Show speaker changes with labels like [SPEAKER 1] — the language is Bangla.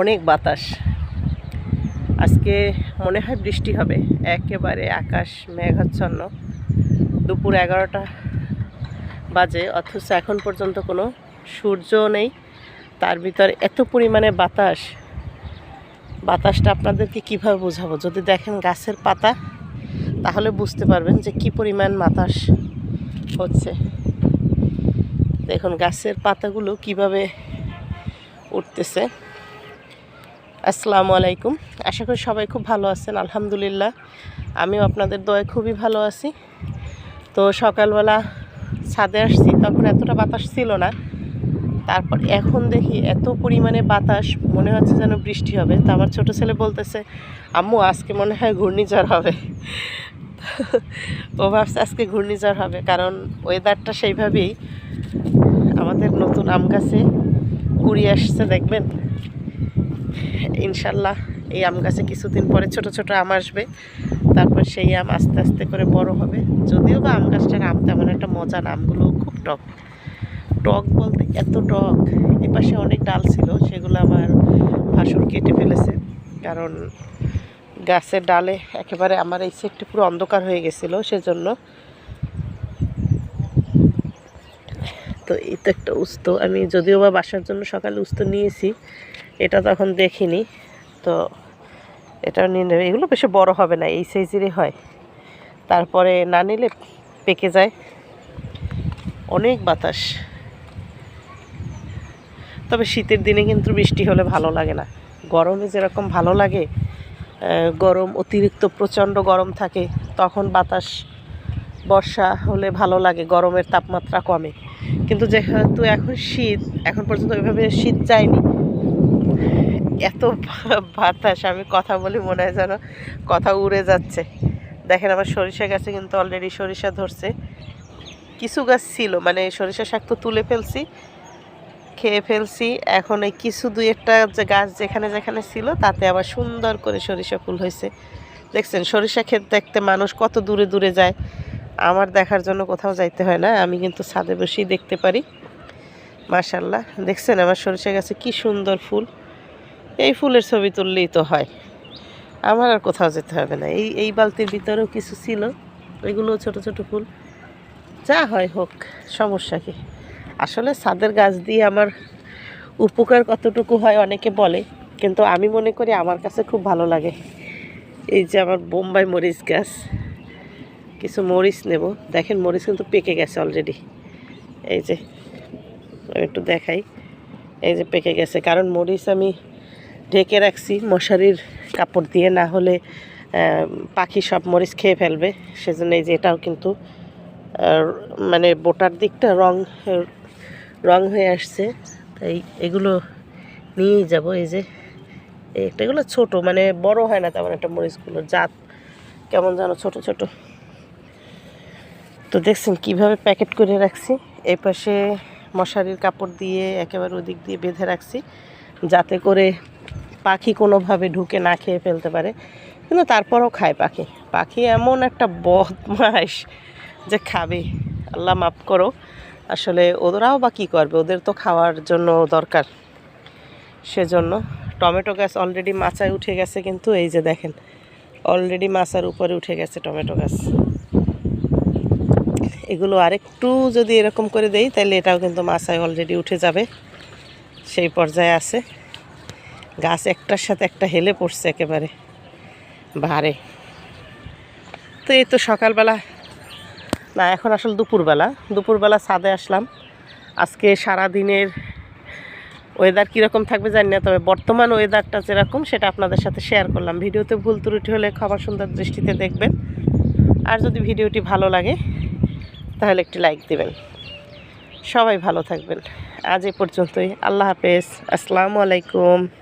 [SPEAKER 1] অনেক বাতাস। আজকে মনে হয় বৃষ্টি হবে। একেবারে আকাশ মেঘাচ্ছন্ন। দুপুর এগারোটা বাজে, অথচ এখন পর্যন্ত কোনো সূর্যও নেই। তার ভিতরে এত পরিমাণে বাতাস। বাতাসটা আপনাদেরকে কীভাবে বোঝাবো? যদি দেখেন গাছের পাতা, তাহলে বুঝতে পারবেন যে কি পরিমাণ বাতাস হচ্ছে। দেখুন, গাছের পাতাগুলো কীভাবে উঠতেছে। আসসালামু আলাইকুম। আশা করি সবাই খুব ভালো আছেন, আলহামদুলিল্লাহ। আমিও আপনাদের দয়ে খুবই ভালো আছি। তো সকালবেলা ছাদে আসছি, তখন এতটা বাতাস ছিল না। তারপর এখন দেখি এত পরিমাণে বাতাস, মনে হচ্ছে যেন বৃষ্টি হবে। তো আমার ছোটো ছেলে বলতেছে, আম্মু, আজকে মনে হয় ঘূর্ণিঝড় হবে। ও ভাবছে, আজকে ঘূর্ণিঝড় হবে। কারণ ওয়েদারটা সেইভাবেই। আমাদের নতুন আম গাছে কুড়ি আসছে, দেখবেন? ইনশাল্লাহ এই আম গাছে কিছুদিন পরে ছোট ছোট আম আসবে। তারপর সেই আম আস্তে আস্তে করে বড় হবে। যদিও বা আম গাছটার আম তেমন একটা মজা না, আমগুলো খুব টক। টক বলতে এত টক, এপাশে অনেক ডাল ছিল, সেগুলো আমার ভাসুর কেটে ফেলেছে। কারণ গাছের ডালে একেবারে আমার এই সেটটি পুরো অন্ধকার হয়ে গেছিল, সেজন্য। তো এই তো একটা উস্ত, আমি যদিও বা বাসার জন্য সকালে উস্ত নিয়েছি এটা তখন দেখিনি। তো এটাও নিয়ে নেবে। এগুলো বেশি বড় হবে না, এই সাইজেরই হয়। তারপরে না নিলে পেকে যায়। অনেক বাতাস। তবে শীতের দিনে কিন্তু বৃষ্টি হলে ভালো লাগে না। গরমে যেরকম ভালো লাগে গরম, অতিরিক্ত প্রচণ্ড গরম থাকে, তখন বাতাস, বর্ষা হলে ভালো লাগে, গরমের তাপমাত্রা কমে। কিন্তু যেহেতু এখন শীত, এখন পর্যন্ত ওইভাবে শীত যায়নি এত বাতাস, আমি কথা বলি মনে হয় যেন কথা উড়ে যাচ্ছে। দেখেন আমার সরিষা গাছে কিন্তু অলরেডি সরিষা ধরছে। কিছু গাছ ছিল মানে সরিষা শাক তো তুলে ফেলছি, খেয়ে ফেলছি। এখন এই কিছু দুই একটা যে গাছ যেখানে যেখানে ছিল, তাতে আবার সুন্দর করে সরিষা ফুল হয়েছে। দেখছেন, সরিষা ক্ষেত দেখতে মানুষ কত দূরে দূরে যায়। আমার দেখার জন্য কোথাও যাইতে হয় না, আমি কিন্তু ছাদে বসেই দেখতে পারি। মাশাল্লাহ দেখছেন আমার সরিষা গাছে কি সুন্দর ফুল। এই ফুলের ছবি তুললেই তো হয়। আমার আর কোথাও যেতে হবে না। এই এই বালতির ভিতরেও কিছু ছিল। এগুলো ছোট ছোট ফুল। যা হয় হোক, সমস্যা কি? আসলে ছাদের গাছ দিয়ে আমার উপকার কতটুকু হয় অনেকে বলে, কিন্তু আমি মনে করি আমার কাছে খুব ভালো লাগে। এই যে আমার বোম্বাই মরিচ গাছ। কিছু মরিচ নেব। দেখেন মরিচ কিন্তু পেকে গেছে অলরেডি এই যে একটু দেখাই। এই যে পেকে গেছে। কারণ মরিচ আমি ঢেকে রাখছি, মশারির কাপড় দিয়ে, না হলে পাখি সব মরিচ খেয়ে ফেলবে। সেজন্য এই যে এটাও কিন্তু মানে বোটার দিকটা রং রং হয়ে আসছে। তাই এগুলো নিয়েই যাব। এই যে একটা, এগুলো ছোটো মানে বড় হয় না তেমন একটা মরিচগুলো, জাত কেমন যেন ছোট ছোট। তো দেখছেন কীভাবে প্যাকেট করে রাখছি। এই পাশে মশারির কাপড় দিয়ে একেবারে ওদিক দিয়ে বেঁধে রাখছি, যাতে করে পাখি কোনোভাবে ঢুকে না খেয়ে ফেলতে পারে, কিন্তু তারপরও খায় পাখি। পাখি এমন একটা বদমাস যে খাবে। আল্লাহ মাফ করো। আসলে ওরাও বা কী করবে? ওদের তো খাওয়ার জন্য দরকার। সেজন্য টমেটো গাছ অলরেডি মাচায় উঠে গেছে কিন্তু এই যে দেখেন অলরেডি মাচার উপরে উঠে গেছে টমেটো গাছ। এগুলো আরেকটু যদি এরকম করে দেই, তাহলে এটাও কিন্তু মাচায় অলরেডি উঠে যাবে। সেই পর্যায়ে আছে। গাছ একটার সাথে একটা হেলে পড়ছে একেবারে, ভারে। তো এই তো সকালবেলা, না, এখন আসলে দুপুরবেলা দুপুরবেলা ছাদে আসলাম। আজকে সারা দিনের ওয়েদার কীরকম থাকবে জানি না, তবে বর্তমান ওয়েদারটা যেরকম সেটা আপনাদের সাথে শেয়ার করলাম। ভিডিওতে ভুল ত্রুটি হলে খাবার সুন্দর দৃষ্টিতে দেখবেন। আর যদি ভিডিওটি ভালো লাগে, তাহলে একটি লাইক দিবেন। সবাই ভালো থাকবেন। আজ এ পর্যন্তই। আল্লাহ হাফেজ। আসসালামু আলাইকুম।